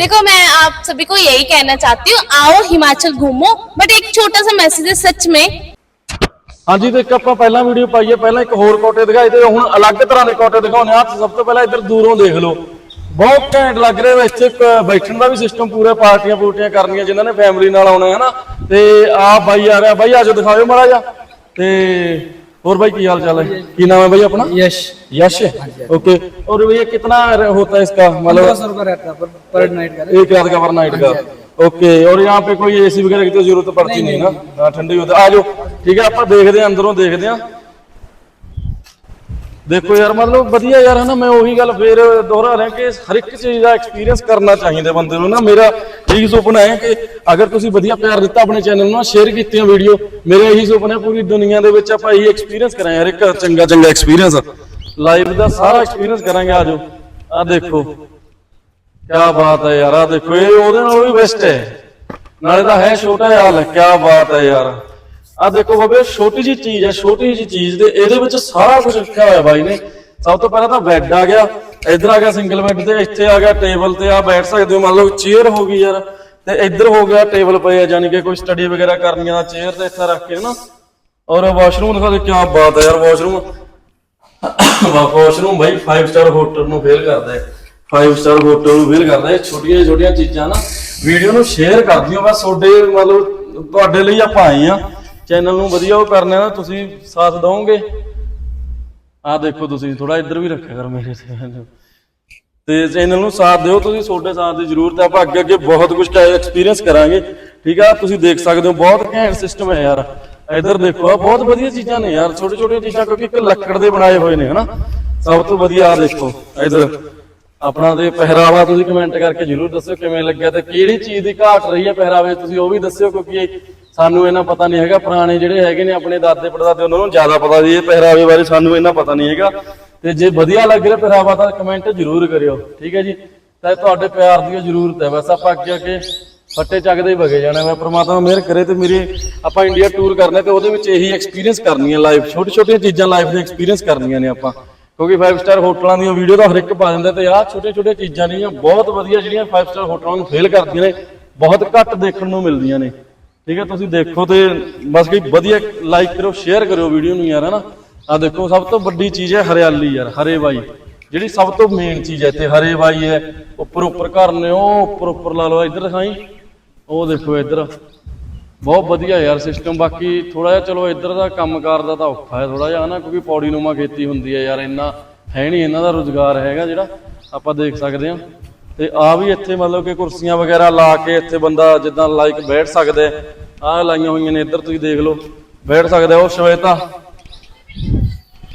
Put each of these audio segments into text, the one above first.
देखो मैं आप सभी को यही कहना चाहती हूँ आओ हिमाचल घूमो बट एक छोटा सा मैसेज है सच में ਹਾਂਜੀ ਤੇ ਇੱਕ ਆਪਾਂ ਪਹਿਲਾਂ ਵੀਡੀਓ ਪਾਈਏ ਪਹਿਲਾਂ ਇੱਕ ਹੋਰ ਕੋਟੇ ਦਿਖਾਏ ਤੇ ਹੁਣ ਅਲੱਗ ਤਰ੍ਹਾਂ ਦੇ ਕੋਟੇ ਦਿਖਾਉਣੇ ਆ ਸਭ ਤੋਂ ਪਹਿਲਾਂ ਇੱਧਰ ਦੂਰੋਂ ਦੇਖ ਲਓ ਬਹੁਤ ਘੈਂਟ ਲੱਗ ਰਿਹਾ ਵਾ ਇੱਥੇ ਇੱਕ ਬੈਠਣ ਦਾ ਵੀ ਸਿਸਟਮ ਪੂਰਾ ਪਾਰਟੀਆਂ ਪੂਰਟੀਆਂ ਕਰਨੀਆਂ ਜਿਨ੍ਹਾਂ ਨੇ ਫੈਮਿਲੀ ਨਾਲ ਆਉਣਾ ਹੈ ਨਾ ਤੇ ਆ ਬਾਈ ਆ ਰਿਹਾ ਬਾਈ ਆਜੋ ਦਿਖਾਓ ਮਾੜਾ ਜਾ ਤੇ ਹੋਰ भाई की हाल चाल है की नाम है भाई अपना यश यश ओके और भैया कितना होता है इसका पंद्रह मतलब सौ रुपया रहता है पर, पर नाइट का एक रात का पर नाइट का ओके और यहाँ पे कोई एसी वगैरह की तो जरूरत पड़ती नहीं ना हाँ ठंडी होती आ जाओ ठीक है ਆਪਾਂ ਦੇਖਦੇ ਆਂ ਅੰਦਰੋਂ ਦੇਖਦੇ ਆਂ ਦੇਖੋ ਯਾਰ ਮਤਲਬ ਵਧੀਆ ਯਾਰ ਹਨਾ ਮੈਂ ਉਹੀ ਗੱਲ ਫੇਰ ਦੁਹਰਾ ਰਿਹਾ ਕਿ ਹਰ ਇੱਕ ਚੀਜ਼ ਦਾ ਐਕਸਪੀਰੀਅੰਸ ਕਰਨਾ ਚਾਹੀਦਾ ਬੰਦੇ ਨੂੰ ਨਾ ਮੇਰਾ ਇਹੀ ਸੁਪਨਾ ਹੈ ਕਿ ਅਗਰ ਤੁਸੀਂ ਵਧੀਆ ਪਿਆਰ ਦਿੱਤਾ ਆਪਣੇ ਚੈਨਲ ਨੂੰ ਸ਼ੇਅਰ ਕੀਤੀਆਂ ਵੀਡੀਓ ਮੇਰਾ ਇਹੀ ਸੁਪਨਾ ਪੂਰੀ ਦੁਨੀਆ ਦੇ ਵਿੱਚ ਆਪਾਂ ਇਹੀ ਐਕਸਪੀਰੀਅੰਸ ਕਰਾਂ ਯਾਰ ਇੱਕ ਚੰਗਾ ਚੰਗਾ ਐਕਸਪੀਰੀਅੰਸ ਲਾਈਵ ਦਾ ਸਾਰਾ ਐਕਸਪੀਰੀਅੰਸ ਕਰਾਂਗੇ ਆਜੋ ਆ ਦੇਖੋ, ਕਿਆ ਬਾਤ ਹੈ ਯਾਰ ਆ ਦੇਖੋ, ਇਹ ਉਹਦੇ ਨਾਲੋਂ ਵੀ ਬੈਸਟ ਹੈ। ਨਾਲੇ ਤਾਂ ਹੈ ਛੋਟਾ ਜਿਹਾ ਹਾਲ, ਕਿਆ ਬਾਤ ਹੈ ਯਾਰ। ਆ ਦੇਖੋ ਬਾਬੇ ਛੋਟੀ ਜੀ ਚੀਜ਼ ਹੈ, ਛੋਟੀ ਜੀ ਚੀਜ਼ ਦੇ, ਇਹਦੇ ਵਿੱਚ ਸਾਰਾ ਕੁਝ ਰੱਖਿਆ ਹੋਇਆ ਬਾਈ ਨੇ। ਸਭ ਤੋਂ ਪਹਿਲਾਂ ਤਾਂ ਬੈੱਡ ਆ ਗਿਆ। ਇੱਧਰ ਆ ਗਿਆ ਸਿੰਗਲ ਬੈੱਡ ਤੇ, ਇੱਥੇ ਆ ਗਿਆ ਟੇਬਲ ਤੇ, ਆ ਬੈਠ ਸਕਦੇ ਹੋ, ਮੰਨ ਲਓ ਚੇਅਰ ਹੋ ਗਈ ਯਾਰ। ਤੇ ਇੱਧਰ ਹੋ ਗਿਆ ਟੇਬਲ ਪਏ ਆ ਜਾਨੀ ਕਿ ਕੋਈ ਸਟੱਡੀ ਵਗੈਰਾ ਕਰਨੀ ਆ ਚੇਅਰ ਤੇ ਇੱਥੇ ਰੱਖ ਕੇ ਹਨਾ। ਔਰ ਵਾਸ਼ਰੂਮ ਦਿਖਾ ਦੇ, ਕਿਆ ਬਾਤ ਹੈ ਯਾਰ ਵਾਸ਼ਰੂਮ ਵਾਸ਼ਰੂਮ ਭਾਈ 5 ਸਟਾਰ ਹੋਟਲ ਨੂੰ ਫੇਲ ਕਰਦਾ ਹੈ 5 ਸਟਾਰ ਹੋਟਲ ਨੂੰ ਫੇਲ ਕਰਦਾ ਹੈ ਛੋਟੀਆਂ ਛੋਟੀਆਂ ਚੀਜ਼ਾਂ ਨਾ। ਵੀਡੀਓ ਨੂੰ ਸ਼ੇਅਰ ਕਰ ਦਿਓ, ਬਸ ਤੁਹਾਡੇ ਮਤਲਬ ਤੁਹਾਡੇ ਲਈ ਆਪਾਂ ਆਏ ਆ। ਚੈਨਲ ਨੂੰ ਵਧੀਆ ਉਹ ਕਰਨਾ ਤੁਸੀਂ ਸਾਥ ਦਿਓਗੇ ਆ ਦੇਖੋ ਤੁਸੀਂ ਥੋੜਾ ਇੱਧਰ ਵੀ ਰੱਖਿਆ ਕਰ ਮੇਰੇ ਤੇ ਤੇ ਚੈਨਲ ਨੂੰ ਸਾਥ ਦਿਓ ਤੁਸੀਂ, ਤੁਹਾਡੇ ਸਾਥ ਦੀ ਜ਼ਰੂਰਤ ਹੈ। ਆਪਾਂ ਅੱਗੇ ਅੱਗੇ ਬਹੁਤ ਕੁਝ ਐਕਸਪੀਰੀਅੰਸ ਕਰਾਂਗੇ। ਠੀਕ ਆ? ਤੁਸੀਂ ਦੇਖ ਸਕਦੇ ਹੋ, ਬਹੁਤ ਘੈਂਟ ਸਿਸਟਮ ਹੈ ਯਾਰ। ਇੱਧਰ ਦੇਖੋ ਬਹੁਤ ਵਧੀਆ ਚੀਜ਼ਾਂ ਨੇ ਯਾਰ। ਛੋਟੇ ਛੋਟੀਆਂ ਚੀਜ਼ਾਂ ਕਿਉਂਕਿ ਇੱਕ ਲੱਕੜ ਦੇ ਬਣਾਏ ਹੋਏ ਨੇ, ਹਨਾ? ਸਭ ਤੋਂ ਵਧੀਆ ਆ ਦੇਖੋ, ਇੱਧਰ। ਆਪਣਾ ਤੇ ਪਹਿਰਾਵਾ ਤੁਸੀਂ ਕਮੈਂਟ ਕਰਕੇ ਜਰੂਰ ਦੱਸਿਓ ਕਿਵੇਂ ਲੱਗਿਆ ਤੇ ਕਿਹੜੀ ਚੀਜ਼ ਦੀ ਘਾਟ ਰਹੀ ਹੈ ਪਹਿਰਾਵੇ ਤੁਸੀਂ ਉਹ ਵੀ ਦੱਸਿਓ ਕਿਉਂਕਿ ਸਾਨੂੰ ਇਹਨਾਂ ਪਤਾ ਨਹੀਂ ਹੈਗਾ, ਪੁਰਾਣੇ ਜਿਹੜੇ ਹੈਗੇ ਨੇ ਆਪਣੇ ਦਾਦੇ ਪੜਦਾਦੇ, ਉਹਨਾਂ ਨੂੰ ਜ਼ਿਆਦਾ ਪਤਾ ਜੀ ਇਹ ਪਹਿਰਾਵੇ ਬਾਰੇ ਸਾਨੂੰ ਇਹਨਾਂ ਪਤਾ ਨਹੀਂ ਹੈਗਾ। ਤੇ ਜੇ ਵਧੀਆ ਲੱਗ ਰਿਹਾ ਪਹਿਰਾਵਾ ਤਾਂ ਕਮੈਂਟ ਜਰੂਰ ਕਰਿਓ, ਠੀਕ ਹੈ ਜੀ? ਤਾਂ ਤੁਹਾਡੇ ਪਿਆਰ ਦੀ ਜ਼ਰੂਰਤ ਹੈ, ਬਸ ਆਪਾਂ ਅੱਗੇ ਅੱਗੇ ਫੱਟੇ ਚੱਕਦੇ ਹੀ ਵਗੇ ਜਾਣਾ ਮੈਂ। ਪ੍ਰਮਾਤਮਾ ਮਿਹਰ ਕਰੇ ਤੇ ਮੇਰੇ ਆਪਾਂ ਇੰਡੀਆ ਟੂਰ ਕਰਨਾ ਤੇ ਉਹਦੇ ਵਿੱਚ ਇਹੀ ਐਕਸਪੀਰੀਅੰਸ ਕਰਨੀ ਹੈ ਲਾਈਵ ਛੋਟੀ ਛੋਟੀਆਂ ਚੀਜ਼ਾਂ ਲਾਈਫ ਦੇ ਐਕਸਪੀਰੀਅੰਸ ਕਰਨੀਆਂ ਨੇ ਆਪਾਂ। ਕਿਉਂਕਿ 5 ਸਟਾਰ ਹੋਟਲਾਂ ਦੀਆਂ ਵੀਡੀਓ ਤਾਂ ਹਰ ਇੱਕ ਪਾ ਦਿੰਦਾ ਤੇ ਆਹ ਛੋਟੇ ਛੋਟੇ ਚੀਜ਼ਾਂ ਨਹੀਂ ਬਹੁਤ ਵਧੀਆ ਜਿਹੜੀਆਂ 5 ਸਟਾਰ ਹੋਟਲਾਂ ਨੂੰ ਫੇਲ ਕਰਦੀਆਂ ਨੇ, ਬਹੁਤ ਘੱਟ ਦੇਖਣ ਨੂੰ ਮਿਲਦੀਆਂ ਨੇ। ਠੀਕ ਹੈ, ਤੁਸੀਂ ਦੇਖੋ ਤੇ ਬਸ ਕੋਈ ਵਧੀਆ ਲਾਈਕ ਕਰੋ ਸ਼ੇਅਰ ਕਰਿਓ ਵੀਡੀਓ ਨੂੰ ਯਾਰ, ਹਨਾ? ਆ ਦੇਖੋ, ਸਭ ਤੋਂ ਵੱਡੀ ਚੀਜ਼ ਹੈ ਹਰਿਆਲੀ ਯਾਰ, ਹਰੇ ਬਾਈ ਜਿਹੜੀ ਸਭ ਤੋਂ ਮੇਨ ਚੀਜ਼ ਹੈ ਇੱਥੇ, ਹਰੇ ਬਾਈ ਹੈ। ਉੱਪਰ ਉੱਪਰ ਘਰ ਨੇ ਉਹ, ਉੱਪਰ ਉੱਪਰ ਲਾ ਲਓ, ਇੱਧਰ ਦਿਖਾਈ ਉਹ ਦੇਖੋ ਇੱਧਰ। ਬਹੁਤ ਵਧੀਆ ਯਾਰ ਸਿਸਟਮ ਬਾਕੀ ਥੋੜਾ ਜਿਹਾ ਚਲੋ ਇੱਧਰ ਦਾ ਕੰਮਕਾਰ ਦਾ ਤਾਂ ਔਖਾ ਹੈ ਥੋੜਾ ਜਿਹਾ, ਹਨਾ? ਕਿਉਂਕਿ ਪੌੜੀ ਨੂਮਾ ਖੇਤੀ ਹੁੰਦੀ ਹੈ ਯਾਰ, ਇੰਨਾ ਹੈ ਨਹੀਂ, ਇਹਨਾਂ ਦਾ ਰੋਜ਼ਗਾਰ ਹੈਗਾ ਜਿਹੜਾ, ਆਪਾਂ ਦੇਖ ਸਕਦੇ ਹਾਂ। ਤੇ ਆ ਵੀ ਇੱਥੇ ਮਤਲਬ ਕਿ ਕੁਰਸੀਆਂ ਵਗੈਰਾ ਲਾ ਕੇ ਇੱਥੇ ਬੰਦਾ ਜਿੱਦਾਂ ਲਾਈਕ ਬੈਠ ਸਕਦਾ ਆ ਲਾਈਆਂ ਹੋਈਆਂ ਨੇ, ਇੱਧਰ ਤੁਸੀਂ ਦੇਖ ਲਓ, ਬੈਠ ਸਕਦੇ ਉਹ ਸ਼ਵੇਤਾ।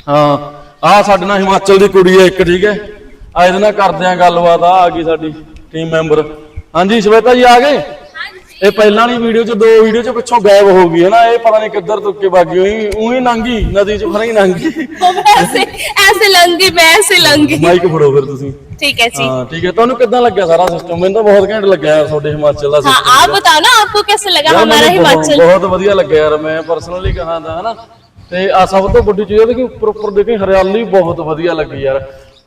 ਹਾਂ ਆ ਸਾਡੇ ਨਾਲ ਹਿਮਾਚਲ ਦੀ ਕੁੜੀ ਹੈ ਇੱਕ, ਠੀਕ ਹੈ। ਆ ਇਹਦੇ ਨਾਲ ਕਰਦੇ ਆ ਗੱਲਬਾਤ ਆ ਆ ਗਈ ਸਾਡੀ ਟੀਮ ਮੈਂਬਰ ਹਾਂਜੀ, ਸ਼ਵੇਤਾ ਜੀ ਆ ਗਏ? ਇਹ ਪਹਿਲਾਂ ਵਾਲੀ ਵੀਡੀਓ ਚ ਦੋ ਵੀਡੀਓ ਚ ਪਿੱਛੋਂ ਗਾਇਬ ਹੋ ਗਈ ਹੈ ਨਾ ਇਹ ਪਤਾ ਨਹੀਂ ਕਿੱਧਰ ਤੁੱਕੇ ਬਾਗੀ ਹੋਈ ਉਹੀ ਨੰਗੀ ਨਦੀ ਚ ਫਰਾਂ ਹੀ ਨੰਗੀ वो ऐसे ऐसे लंगी मैं ऐसे लंगी ਮਾਈਕ ਫੜੋ ਫਿਰ ਤੁਸੀਂ ठीक है जी ਹਾਂ ਠੀਕ ਹੈ ਤੁਹਾਨੂੰ ਕਿੱਦਾਂ ਲੱਗਿਆ ਸਾਰਾ ਸਿਸਟਮ ਮੈਨੂੰ ਤਾਂ ਬਹੁਤ ਘੈਂਟ ਲੱਗਿਆ ਯਾਰ ਤੁਹਾਡੇ ਹਿਮਾਚਲ ਦਾ हाँ system। आप बताओ ना आपको कैसे लगा ਯਾਰ हमारा ਮੈਨੂੰ ਬਹੁਤ- हिमाचल ਬਹੁਤ ਵਧੀਆ ਲੱਗਿਆ ਯਾਰ ਮੈਂ ਪਰਸਨਲੀ ਕਹਾਂ ਤਾਂ ਹਨਾ ਤੇ ਆ ਸਭ ਤੋਂ ਵੱਡੀ ਚੀਜ਼ ਇਹ ਕਿ ਉੱਪਰ ਉੱਪਰ ਦੇਖੀ ਹਰਿਆਲੀ ਬਹੁਤ ਵਧੀਆ ਲੱਗੀ ਯਾਰ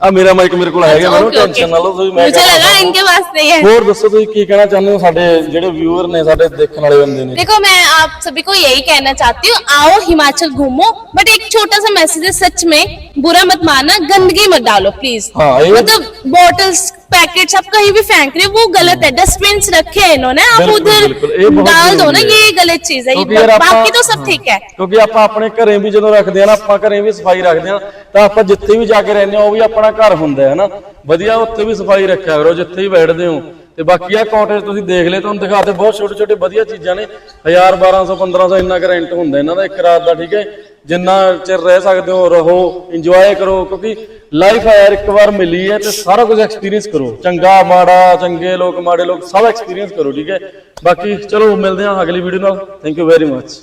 ਆ ਮੇਰਾ ਮਾਈਕ ਮੇਰੇ ਕੋਲ ਹੈਗਾ ਮੈਨੂੰ ओके, ओके। ਟੈਨਸ਼ਨ ਨਾ ਲਓ ਤੁਸੀਂ ਮੈਂ मुझे ਕਹਿ लगा ਸਕਦਾ। इनके पास नहीं है ਹੋਰ ਦੱਸੋ ਤੁਸੀਂ ਕੀ ਕਹਿਣਾ ਚਾਹੁੰਦੇ ਹੋ ਸਾਡੇ ਜਿਹੜੇ ਵਿਊਅਰ ਨੇ ਸਾਡੇ ਦੇਖਣ ਵਾਲੇ ਬੰਦੇ ਨੇ देखो मैं आप सभी को यही कहना चाहती हूँ आओ हिमाचल घूमो बट एक छोटा सा मैसेज है सच में बुरा मत मानना गंदगी मत डालो प्लीज हाँ, ये- मतलब बॉटल्स पैकेट्स आप कहीं भी फेंक रहे हो वो गलत है डस्टबिन रखे हैं इन्होंने आप बिल्कुल, बिल्कुल, ये उधर बहुत डाल दो ना जरूरी है। ये गलत चीज है ਕਿਉਂਕਿ ये ਯਾਰ ਆਪਾਂ बाकी तो सब ठीक है ਕਿਉਂਕਿ ਆਪਾਂ ਆਪਣੇ ਘਰੇ ਵੀ ਜਦੋਂ ਰੱਖਦੇ ਆ ਨਾ ਆਪਾਂ ਘਰੇ ਵੀ ਸਫਾਈ ਰੱਖਦੇ ਆ ਤਾਂ ਆਪਾਂ ਜਿੱਥੇ ਵੀ ਜਾ ਕੇ ਰਹਿੰਦੇ ਆ ਉਹ ਵੀ ਆਪਣਾ ਘਰ ਹੁੰਦਾ ਹੈ ਨਾ ਵਧੀਆ ਉੱਥੇ ਵੀ ਸਫਾਈ ਰੱਖਿਆ ਕਰੋ ਜਿੱਥੇ ਵੀ ਬੈਠਦੇ ਹੋ ਤੇ ਬਾਕੀ ਆ ਕਾਟੇਜ ਤੁਸੀਂ ਦੇਖ ਲਏ ਤੁਹਾਨੂੰ ਦਿਖਾਤੇ ਬਹੁਤ ਛੋਟੇ ਛੋਟੇ ਵਧੀਆ ਚੀਜ਼ਾਂ ਨੇ 1000 1200 1500 ਇੰਨਾ ਕੁ ਰੈਂਟ ਹੁੰਦਾ ਇਹਨਾਂ ਦਾ ਇੱਕ ਰਾਤ ਦਾ ਠੀਕ ਹੈ ਜਿੰਨਾ ਚਿਰ ਰਹਿ ਸਕਦੇ ਹੋ, ਰਹੋ ਇੰਜੋਏ ਕਰੋ, ਕਿਉਂਕਿ ਲਾਈਫ ਹੈ ਇੱਕ ਵਾਰ ਮਿਲੀ ਹੈ ਤੇ ਸਾਰਾ ਕੁਝ ਐਕਸਪੀਰੀਅੰਸ ਕਰੋ। ਚੰਗਾ, ਮਾੜਾ, ਚੰਗੇ ਲੋਕ, ਮਾੜੇ ਲੋਕ ਸਭ ਐਕਸਪੀਰੀਅੰਸ ਕਰੋ, ਠੀਕ ਹੈ? ਬਾਕੀ ਚਲੋ, ਮਿਲਦੇ ਹਾਂ ਅਗਲੀ ਵੀਡੀਓ ਨਾਲ। Thank you very much